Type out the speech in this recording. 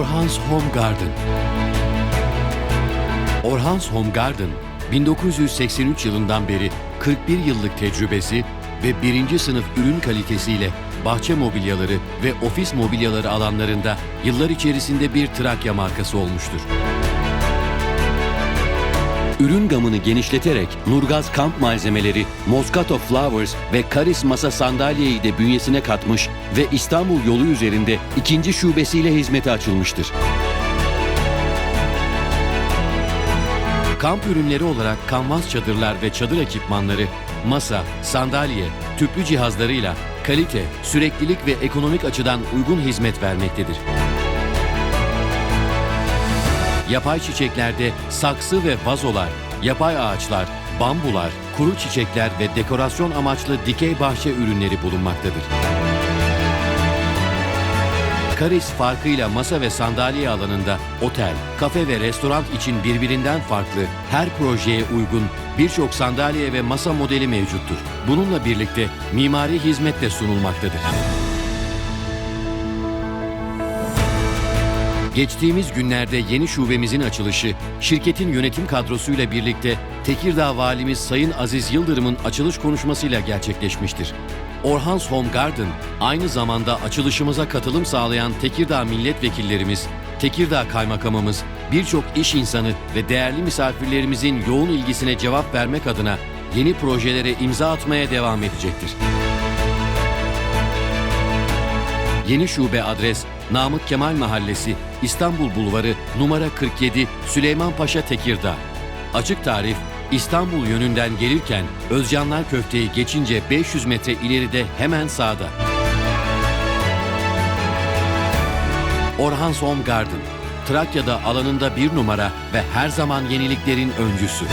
Orhan's Home Garden Orhan's Home Garden, 1983 yılından beri 41 yıllık tecrübesi ve birinci sınıf ürün kalitesiyle bahçe mobilyaları ve ofis mobilyaları alanlarında yıllar içerisinde bir Trakya markası olmuştur. Ürün gamını genişleterek Nurgaz kamp malzemeleri, Moscato Flowers ve Karis masa sandalyeyi de bünyesine katmış ve İstanbul yolu üzerinde ikinci şubesiyle hizmete açılmıştır. Kamp ürünleri olarak kanvas çadırlar ve çadır ekipmanları, masa, sandalye, tüplü cihazlarıyla kalite, süreklilik ve ekonomik açıdan uygun hizmet vermektedir. Yapay çiçeklerde saksı ve vazolar, yapay ağaçlar, bambular, kuru çiçekler ve dekorasyon amaçlı dikey bahçe ürünleri bulunmaktadır. Karis farkıyla masa ve sandalye alanında otel, kafe ve restoran için birbirinden farklı, her projeye uygun birçok sandalye ve masa modeli mevcuttur. Bununla birlikte mimari hizmet de sunulmaktadır. Geçtiğimiz günlerde yeni şubemizin açılışı, şirketin yönetim kadrosuyla birlikte Tekirdağ Valimiz Sayın Aziz Yıldırım'ın açılış konuşmasıyla gerçekleşmiştir. Orhan's Home Garden, aynı zamanda açılışımıza katılım sağlayan Tekirdağ milletvekillerimiz, Tekirdağ Kaymakamımız, birçok iş insanı ve değerli misafirlerimizin yoğun ilgisine cevap vermek adına yeni projelere imza atmaya devam edecektir. Yeni şube adres Namık Kemal Mahallesi, İstanbul Bulvarı, numara 47, Süleymanpaşa Tekirdağ. Açık tarif İstanbul yönünden gelirken Özcanlar Köfte'yi geçince 500 metre ileride hemen sağda. Orhan's Home Garden, Trakya'da alanında bir numara ve her zaman yeniliklerin öncüsü.